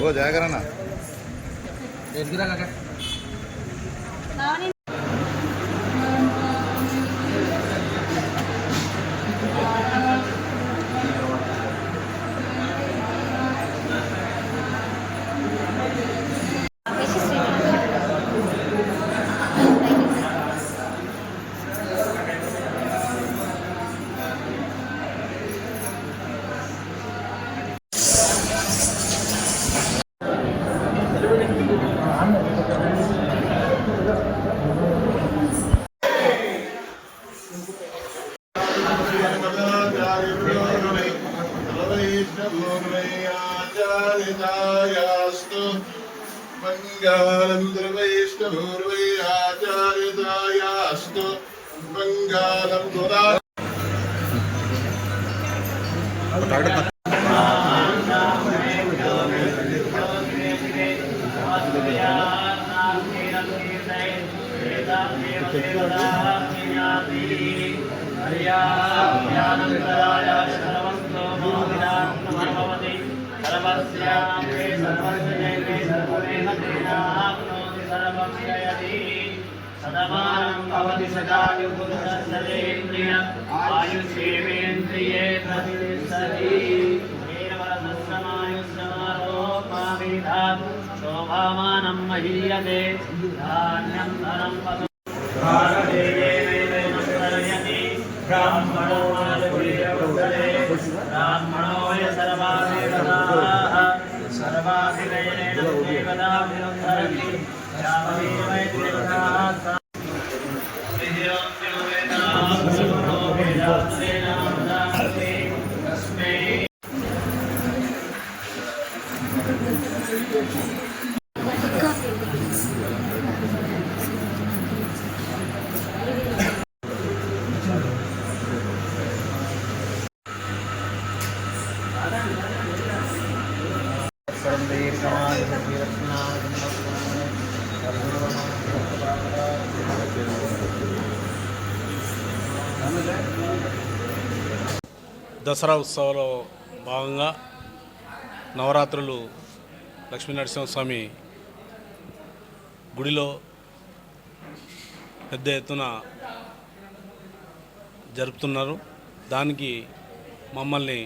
ఓ జాగరణ आचारितायास्तु मङ्गालम् द्रवैष्णभूर्वै आचारितायास्तु मङ्गालम् दुरा हरिया ज्ञानन्दराय शरणं సదమానం భవతి సదా యుగుంద్రియ ప్రతిష్టతి. శోభామానం మహీయతే. ధాన్యం ధనం బ్రాహ్మణో బ్రాహ్మణో సర్వాధిరథాః సర్వాధిరైరేణ దేవతాభిరుద్ధరతి దసరా ఉత్సవంలో భాగంగా నవరాత్రులు లక్ష్మీనరసింహస్వామి గుడిలో పెద్ద ఎత్తున జరుపుతున్నారు. దానికి మమ్మల్ని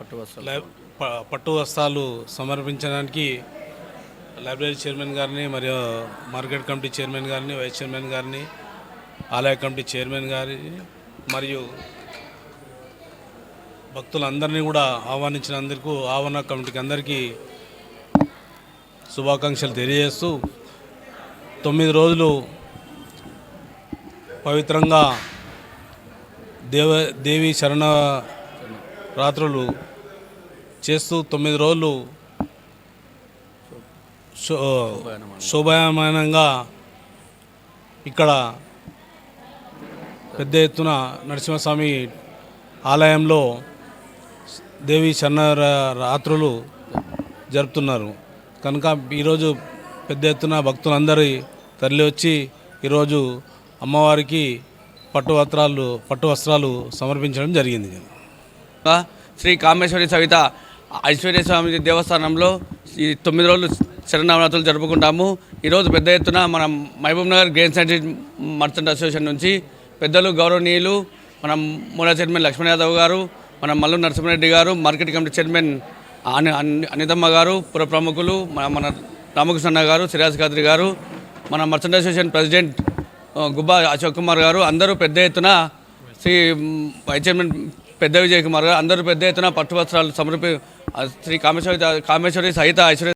పట్టు వస్త్రాలు. సమర్పించడానికి లైబ్రరీ చైర్మన్ గారిని మరియు మార్కెట్ కమిటీ చైర్మన్ గారిని వైస్ చైర్మన్ గారిని ఆలయ కమిటీ చైర్మన్ గారిని మరియు భక్తులందరినీ కూడా ఆహ్వానించిన అందరికీ ఆహ్వాన కమిటీకి అందరికీ శుభాకాంక్షలు తెలియజేస్తూ తొమ్మిది రోజులు పవిత్రంగా దేవ దేవి శరణ రాత్రులు చేస్తూ తొమ్మిది రోజులు శోభాయమానంగా ఇక్కడ పెద్ద ఎత్తున నరసింహస్వామి ఆలయంలో దేవి చన్న రాత్రులు జరుపుతున్నారు. కనుక ఈరోజు పెద్ద ఎత్తున భక్తులందరి తరలి వచ్చి ఈరోజు అమ్మవారికి పట్టు వస్త్రాలు పట్టు వస్త్రాలు సమర్పించడం జరిగింది. శ్రీ కామేశ్వరి సవిత ఐశ్వర్య స్వామి దేవస్థానంలో ఈ తొమ్మిది రోజులు శరణవరాత్రులు జరుపుకుంటాము. ఈరోజు పెద్ద ఎత్తున మన Mahbub Nagar grain scientist merchant association నుంచి పెద్దలు గౌరవనీయులు మన మూల చైర్మన్ లక్ష్మణ్ యాదవ్ గారు మన మల్లు నరసింహారెడ్డి గారు మార్కెట్ కమిటీ చైర్మన్ అని అనితమ్మ గారు పుర ప్రముఖులు మన మన రామకృష్ణ గారు సిరాజ్ ఖాద్రి గారు మన merchant association president Gubba Ashok Kumar గారు అందరూ పెద్ద ఎత్తున శ్రీ వైస్ చైర్మన్ పెద్ద విజయ్ కుమార్ గారు. అందరూ పెద్ద ఎత్తున పట్టు వస్త్రాలు సమర్పి శ్రీ కామేశ్వరి కామేశ్వరి సహిత ఐశ్వర్య